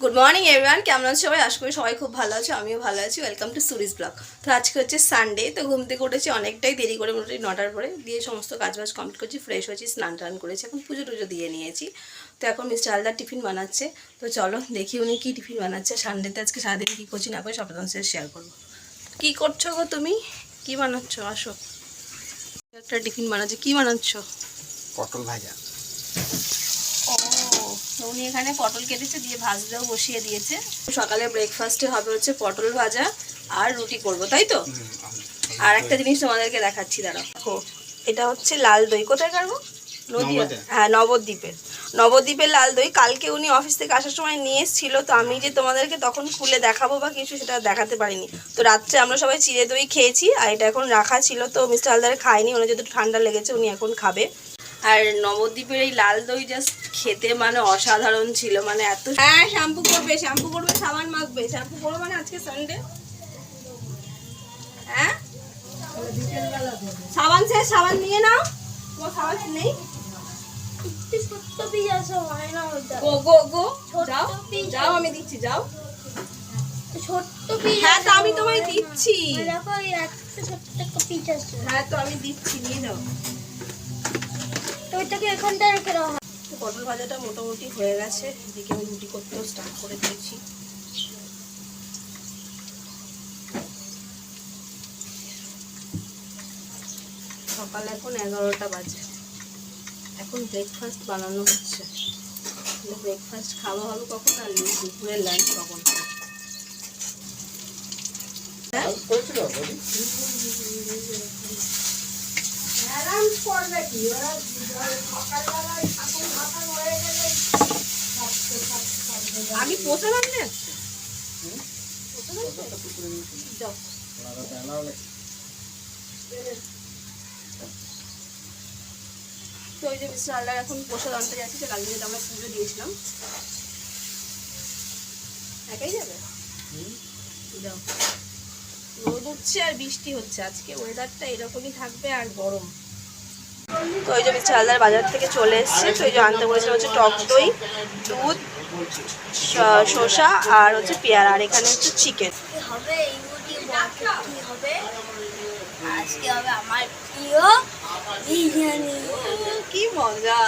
Good morning everyone কেমন আছো সবাই? আশা করি সবাই খুব ভালো আছো, আমিও ভালো আছি। ওয়েলকাম টু সুরিজ ব্লগ তো আজকে হচ্ছে সানডে তো ঘুম থেকে উঠেছি অনেকটাই দেরি করে, মোটামুটি নটার পরে। দিয়ে সমস্ত কাজবাজ কমপ্লিট করছি ফ্রেশ হয়েছি, স্নান টান করেছি, এখন পুজো টুজো দিয়ে নিয়েছি। তো এখন মিস্টার আলদার টিফিন বানাচ্ছে। তো চলো দেখি উনি কী টিফিন বানাচ্ছে। সানডেতে আজকে সারাদিন কী করছি না করে সব সাথে শেয়ার করব। কী করছ গো তুমি? কী বানাচ্ছ? আসো। একটা টিফিন বানাচ্ছে। কী বানাচ্ছ? পটল ভাজা। তো উনি এখানে পটল কেটেছে দিয়ে ভাজতেও বসিয়ে দিয়েছে। সকালে ব্রেকফাস্টে হবে হচ্ছে পটল ভাজা আর রুটি করব তাই তো? আর একটা জিনিস তোমাদেরকে দেখাচ্ছি দাঁড়াও। দেখো এটা হচ্ছে লাল দই। কোথায় কারবো? নদীয়া। হ্যাঁ নবদ্বীপের নবদ্বীপের লাল দই। কালকে উনি অফিস থেকে আসার সময় নিয়ে এসেছিল তো আমি যে তোমাদেরকে তখন খুলে দেখাবো বা কিছু সেটা দেখাতে পারিনি। তো রাত্রে আমরা সবাই চিড়ে দই খেয়েছি আর এটা এখন রাখা ছিল তো মিস্টার হালদার খায়নি ওনার যেহেতু ঠান্ডা লেগেছে উনি এখন খাবে। আর নবদ্বীপের এই লাল দই জাস্ট খেতে মানে অসাধারণ ছিল মানে এত হ্যাঁ শ্যাম্পু করবে শ্যাম্পু করবে, সাবান মাখবে, শ্যাম্পু করবে মানে আজকে সানডে হ্যাঁ? সাবান শেষ, সাবান নিয়ে নাও। সাবান নেই? গো গো যাও আমি দিচ্ছি, যাও। হ্যাঁ তো আমি তোমায় দিচ্ছি। হ্যাঁ তো আমি দিচ্ছি, নিয়ে যাও তো ওইটাকে এখানটা রেখে তো পটল ভাজাটা মোটামুটি হয়ে গেছে। এদিকে আমি রুটি করতেও স্টার্ট করে দিয়েছি। সকাল এখন এগারোটা বাজে। এখন ব্রেকফাস্ট বানানো হচ্ছে। ব্রেকফাস্ট খাওয়া হবে কখন আর দুপুরের লাঞ্চ কখন? হ্যাঁ রাখলে যাচ্ছে যাও তো ওই যে মিস্টার এখন প্রসাদ আনতে যাচ্ছি তো কালকে যেটা আমরা পুজো দিয়েছিলাম। একাই যাবে? রোদ উঠছে আর বৃষ্টি হচ্ছে। আজকে ওয়েদারটা এরকমই থাকবে আর গরম। তো ওই যে মিস্টার আলদার বাজার থেকে চলে এসছে তো এই যে আনতে বলেছিলাম হচ্ছে টক দই দুধ শসা আর হচ্ছে পেয়ারা আর এখানে হচ্ছে চিকেন আমার প্রিয় বিরিয়ানি। কি মজা।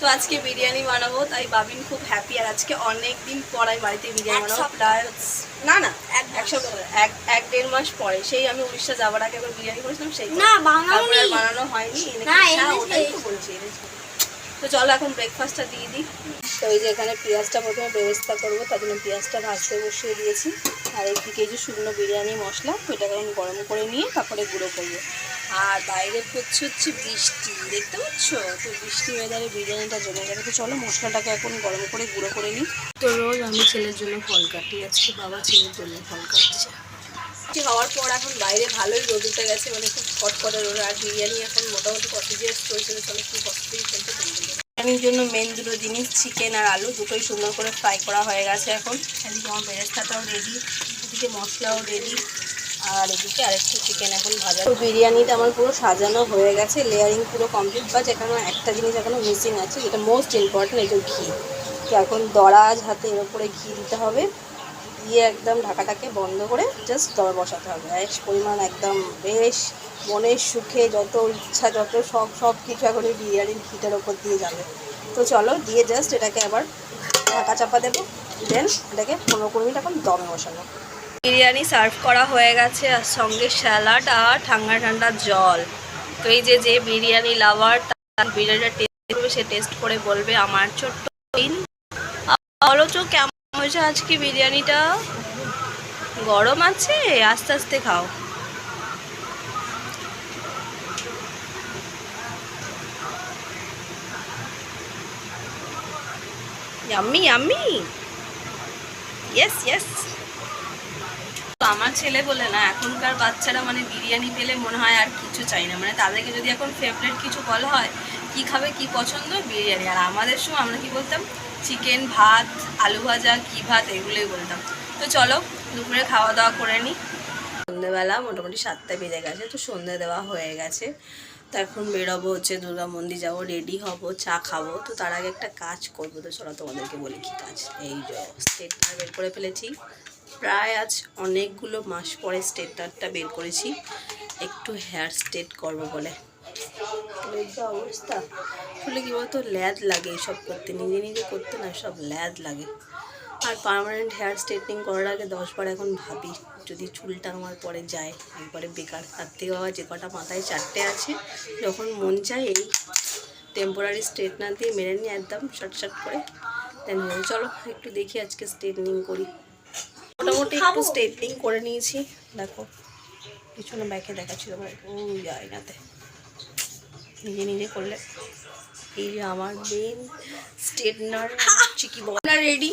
তো আজকে বিরিয়ানি বানাবো তাই বাবিন খুব হ্যাপি আর আজকে অনেক দিন পর আমি বাড়িতে বিরিয়ানি বানাবো। প্রায় না না এক এক সপ্তাহ এক এক দেড় মাস পরে। সেই আমি উড়িষ্যা যাওয়ার আগে একবার বিরিয়ানি করেছিলাম সেই না, বানানো হয়নি। না, হ্যাঁ, ওটাই তো বলছি তো চলো এখন ব্রেকফাস্টটা দিয়ে দিই। তো এই যে এখানে পেঁয়াজটা প্রথমে ব্যবস্থা করব তার জন্য পেঁয়াজটা ভাজতে বসিয়ে দিয়েছি। আর একদিকে এই যে শুকনো বিরিয়ানি মশলা তো এটাকে আমি গরম করে নিয়ে তারপরে গুঁড়ো করব। আর বাইরে পড়ছে হচ্ছে বৃষ্টি, দেখতে পাচ্ছ? তো বৃষ্টি ওয়েদারে বিরিয়ানিটা জমে যাবে তো চলো মশলাটাকে এখন গরম করে গুঁড়ো করে নিই। তো রোজ আমি ছেলের জন্য ফল কাটি, আজকে বাবা ছেলের জন্য ফল কাটছে। বৃষ্টি হওয়ার পর এখন বাইরে ভালোই রোদ উঠে গেছে মানে খুব কটকটে রোদ। আর বিরিয়ানি এখন মোটামুটি কত কষিজিয়াস চলছে চলো খুব কষ্টই চলছে বিরিয়ানির জন্য মেন দুটো জিনিস চিকেন আর আলু, দুটোই সুন্দর করে ফ্রাই করা হয়ে গেছে এখন। এদিকে আমার বেরেস্তাটাও রেডি এদিকে মশলাও রেডি আর এদিকে আরেকটু চিকেন এখন ভাজা। তো বিরিয়ানিটা আমার পুরো সাজানো হয়ে গেছে লেয়ারিং পুরো কমপ্লিট বাট এখানে একটা জিনিস এখনও মিসিং আছে, যেটা মোস্ট ইম্পর্টেন্ট এই যে ঘি। তো এখন দরাজ হাতে এর উপরে ঘি দিতে হবে, দিয়ে একদম ঢাকাটাকে বন্ধ করে জাস্ট দর বসাতে হবে। বেশ পরিমাণ একদম বেশ মনের সুখে যত ইচ্ছা, যত সব সব কিছু এখন এই বিরিয়ানির ঘিটার ওপর দিয়ে যাবে। তো চলো, দিয়ে জাস্ট এটাকে আবার ঢাকা চাপা দেবো দেন এটাকে পনেরো কুড়ি মিনিট এখন দমে বসানো বিরিয়ানি সার্ভ করা হয়ে গেছে, আর সঙ্গে স্যালাড আর ঠান্ডা ঠান্ডা জল। তো এই যে যে বিরিয়ানি লাভার তার বিরিয়ানিটা টেস্ট করবে, সে টেস্ট করে বলবে, আমার ছোট্ট বলো তো, কেমন হয়েছে আজকে বিরিয়ানিটা? গরম আছে? আস্তে আস্তে খাও। ইয়াম্মি ইয়াম্মি ইয়েস ইয়েস আমার ছেলে বলে না, এখনকার বাচ্চারা মানে বিরিয়ানি পেলে মনে হয় আর কিছু চাই না। মানে তাদেরকে যদি এখন ফেভারিট কিছু বলা হয়, কি খাবে, কি পছন্দ? বিরিয়ানি। আর আমাদের সময় আমরা কি বলতাম? চিকেন ভাত, আলু ভাজা, কি ভাত, এগুলোই বলতাম। তো চলো, দুপুরে খাওয়া দাওয়া করে নিই সন্ধ্যেবেলা মোটামুটি সাতটা বেজে গেছে, তো সন্ধ্যে দেওয়া হয়ে গেছে। তো এখন বেরোবো হচ্ছে, দুর্গা মন্দির যাব রেডি হব, চা খাব। তো তার আগে একটা কাজ করব তো চলো তোমাদেরকে বলি কি কাজ। এই যে স্টেটনার বের করে ফেলেছি। প্রায় আজ অনেকগুলো মাস পরে স্টেটনারটা বের করেছি। একটু হেয়ার স্ট্রেট করব বলে। অবস্থা। আসলে কী বলতো, ল্যাদ লাগে এইসব করতে। নিজে নিজে করতে না সব ল্যাদ লাগে। আর পার্মানেন্ট হেয়ার স্ট্রেটনিং করার আগে দশবার এখন ভাবি যদি চুলটা আমার পরে যায় একবারে বেকার তার থেকে বাবা যে কটা মাথায় চারটে আছে যখন মন চায় এই টেম্পোরারি স্ট্রেটনার দিয়ে মেরে নিয়ে একদম শর্ট শর্ট করে দেন চলো একটু দেখি আজকে স্ট্রেটনিং করি। মোটামুটি একটু স্ট্রেটনিং করে নিয়েছি। দেখো পিছনে ব্যাকে দেখাচ্ছিল ওই আয়নাতে নিজে নিজে করলে। এই যে আমার মেন স্ট্রেটনার চিকি বলা? রেডি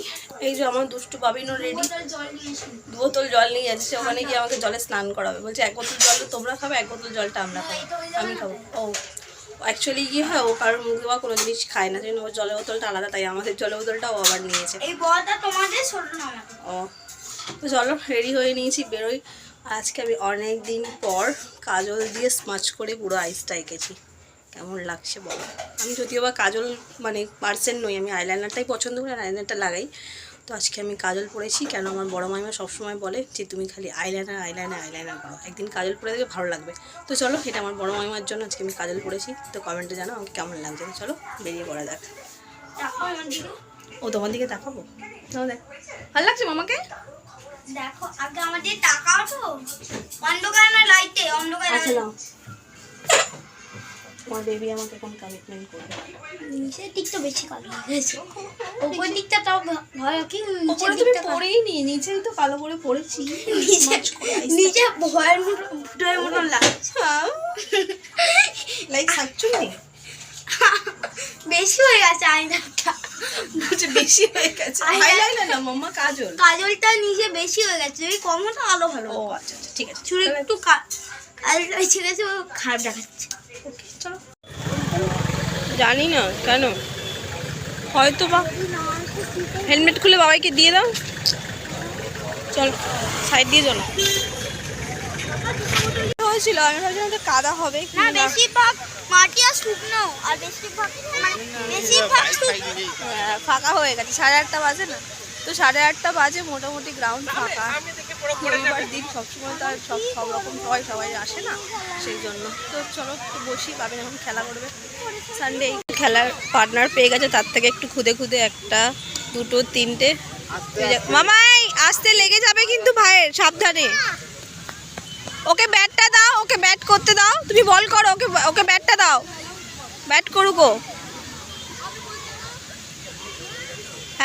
এই যে আমার দুষ্টু বাবিনও রেডি দু বোতল জল নিয়ে যাচ্ছে ওখানে গিয়ে আমাকে জলে স্নান করাবে। বলছে এক বোতল জল তোমরা খাবে এক বোতল জলটা আমরা খাব আমি খাব। ও অ্যাকচুয়ালি কি হয় ও কারোর মুখে বা কোনো জিনিস খায় না জন্য ওর জলের বোতলটা আলাদা তাই আমাদের জলের বোতলটা ও আবার নিয়েছে এই বলটা তোমাদের ছোট না ও তো চলো রেডি হয়ে নিয়েছি বেরোই। আজকে আমি অনেক দিন পর কাজল দিয়ে স্মাচ করে পুরো আইসটা এঁকেছি। কেমন লাগছে বলো? আমি যদিও বা কাজল মানে পার্সেন্ট নই আমি আইলাইনারটাই পছন্দ করি আর আইলাইনারটা লাগাই। তো আজকে আমি কাজল পরেছি কেন আমার বড় মাইমা সবসময় বলে যে তুমি খালি আইলাইনার আইলাইনার আইলাইনার করো। একদিন কাজল পরে দেখে ভালো লাগবে। তো চলো এটা আমার বড় মাইমার জন্য আজকে আমি কাজল পরেছি। তো কমেন্টে জানো আমাকে কেমন লাগছে? চলো বেরিয়ে পড়া যাক। ও তোমার দিকে তাকাবো? নাও দেখ। ভালো লাগছে মামাকে? দেখো আগে দিকে তাকাও তো। অন্ধকার না লাইটে অন্ধকার আচ্ছা নাও। তোমার বেবি আমাকে কোন কমিটমেন্ট করবে। নিচের দিকটা বেশি কালো হয়েছে দিকটা তাও ভা- ভালো কি তুমি। পরেই নি নিচেই তো কালো করে পড়েছি নিচে নিচে ভয়ের মতো মতো লাগছে। লাইক বেশি হয়ে গেছে বলছে বেশি হয়ে গেছে। Eyeliner- আইলাইনার না মাম্মা কাজল? কাজলটা নিচে বেশি হয়ে গেছে। যদি কম হতো আরও ভালো ও আচ্ছা আচ্ছা ঠিক আছে। চুল একটু কাজলটা ও খারাপ দেখাচ্ছে। চলো জানি না কেন? হয়তো বা হেলমেট খুলে বাবাইকে দিয়ে দাও। চলো সাইড দিয়ে চলো। হয়েছিল আমি ভাবছিলাম তো কাদা হবে না না। বেশিরভাগ মাটি আর শুকনো আর বেশিরভাগ মানে বেশিরভাগ হ্যাঁ, ফাঁকা হয়ে গেছে। সাড়ে আটটা বাজে না। তো সাড়ে আটটা বাজে মোটামুটি গ্রাউন্ড ফাঁকা। রবিবার দিন সবসময় তো আর সব সব রকম সবাই সবাই আসে না সেই জন্য। তো চলো একটু বসি পাবেন এখন খেলা করবে। সানডে খেলার পার্টনার পেয়ে গেছে তার থেকে একটু খুদে খুদে একটা দুটো তিনটে। মামাই আসতে লেগে যাবে কিন্তু ভাইয়ের সাবধানে। ওকে ব্যাটটা দাও ওকে ব্যাট করতে দাও। তুমি বল করো ওকে ওকে ব্যাটটা দাও। ব্যাট করুক ও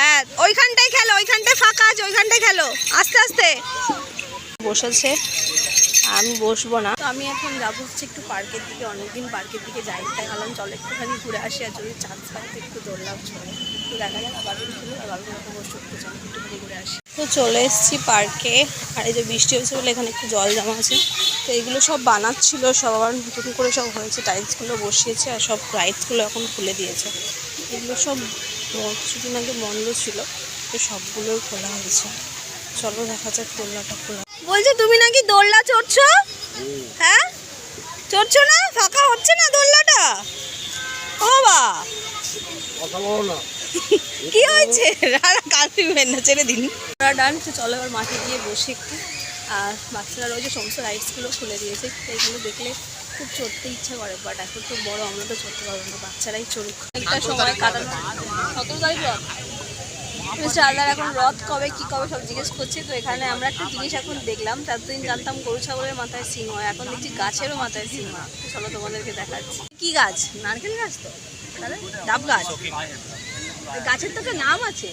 হ্যাঁ ওইখানটাই খেলো ওইখানটায় ফাঁকা আছে ওইখানটায় খেলো। আস্তে আস্তে। বসেছে। আমি বসবো না। তো আমি এখন যাব হচ্ছে একটু পার্কের দিকে অনেকদিন পার্কের দিকে যাই তাই ভাবলাম চলো একটুখানি ঘুরে আসি আর যদি চান্স পাই তো একটু দৌড়লাম চলে। তো দেখা যাক আবার ছিল আবার কোনো বসে উঠতে চাই একটুখানি ঘুরে আসি। তো চলে এসেছি পার্কে। আর এই যে বৃষ্টি হয়েছে বলে এখানে একটু জল জমা আছে। তো এগুলো সব বানাচ্ছিল সব আবার নতুন করে সব হয়েছে। টাইলসগুলো বসিয়েছে আর সব রাইডসগুলো এখন খুলে দিয়েছে। এগুলো সব ব- কিছুদিন আগে বন্ধ ছিল তো সবগুলোই খোলা হয়েছে। চলো দেখা যাক দোলনাটা খোলা। বলছে তুমি নাকি দোলনা চড়ছো? হ্যাঁ? চড়ছো না? ফাঁকা হচ্ছে না দোলনাটা? ও বা। কি হয়েছে? কাল ফিরবেন না ছেড়ে দিন। ডান তো চলো এবার মাঠে গিয়ে বসে একটু। আর বাচ্চারা রয়েছে সমস্ত রাইডসগুলো খুলে দিয়েছে তো এগুলো দেখলে খুব চড়তে ইচ্ছা করে বাট এখন তো বড় আমরা তো চড়তে পারব না বাচ্চারাই চড়ুক। একটা সময় কাটানো সতেরো তারিখ রথ? মিস্টার আল্লাহ এখন রথ কবে কি কবে সব জিজ্ঞেস করছে তো এখানে আমরা একটা জিনিস এখন দেখলাম ততদিন জানতাম গরু ছাগলের মাথায় সিং হয় এখন দেখছি গাছেরও মাথায় সিং হয় চলো তোমাদেরকে দেখাচ্ছি। কি গাছ? নারকেল গাছ তো? ডাব গাছ? গাছের তো একটা নাম আছে।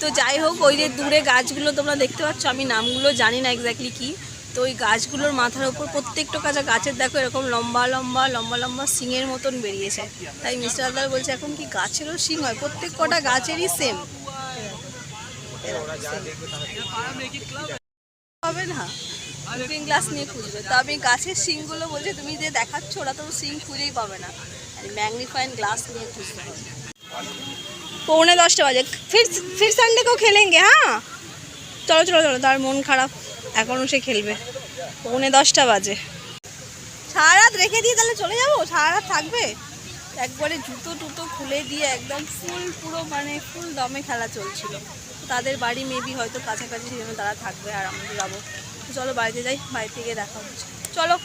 তো যাই হোক, ওই যে দূরে গাছগুলো তোমরা দেখতে পাচ্ছ, আমি নামগুলো জানি না এক্স্যাক্টলি কি। তো ওই গাছগুলোর মাথার উপর প্রত্যেকটা কাজা গাছের দেখো এরকম লম্বা লম্বা লম্বা লম্বা সিংয়ের মতন বেরিয়েছে। তাই মিস্টার আদার বলছে, এখন কি গাছেরও সিং হয়? প্রত্যেক কটা গাছেরই সেম হবে না। কুকিং গ্লাস নিয়ে খুঁজবে। তো আমি গাছের সিংগুলো বলছে, তুমি যে দেখাচ্ছ, ওরা তো সিং খুঁজেই পাবে না। ম্যাগনিফাইন গ্লাস নিয়ে খুঁজতে হবে পৌনে দশটা বাজে। ফির ফির সানডে কেউ খেলেঙ্গে হ্যাঁ? চলো চলো চলো, তার মন খারাপ। এখনও সে খেলবে। পৌনে দশটা বাজে। সারা রাত রেখে দিয়ে তাহলে চলে যাব? সারা রাত থাকবে? একবারে জুতো টুতো খুলে দিয়ে একদম ফুল পুরো মানে ফুল দমে খেলা চলছিল। তাদের বাড়ি মেবি হয়তো কাছাকাছি সেই জন্য তারা থাকবে আর আমরা যাব। চলো বাড়িতে যাই বাড়ি থেকে দেখা হচ্ছে। চলো।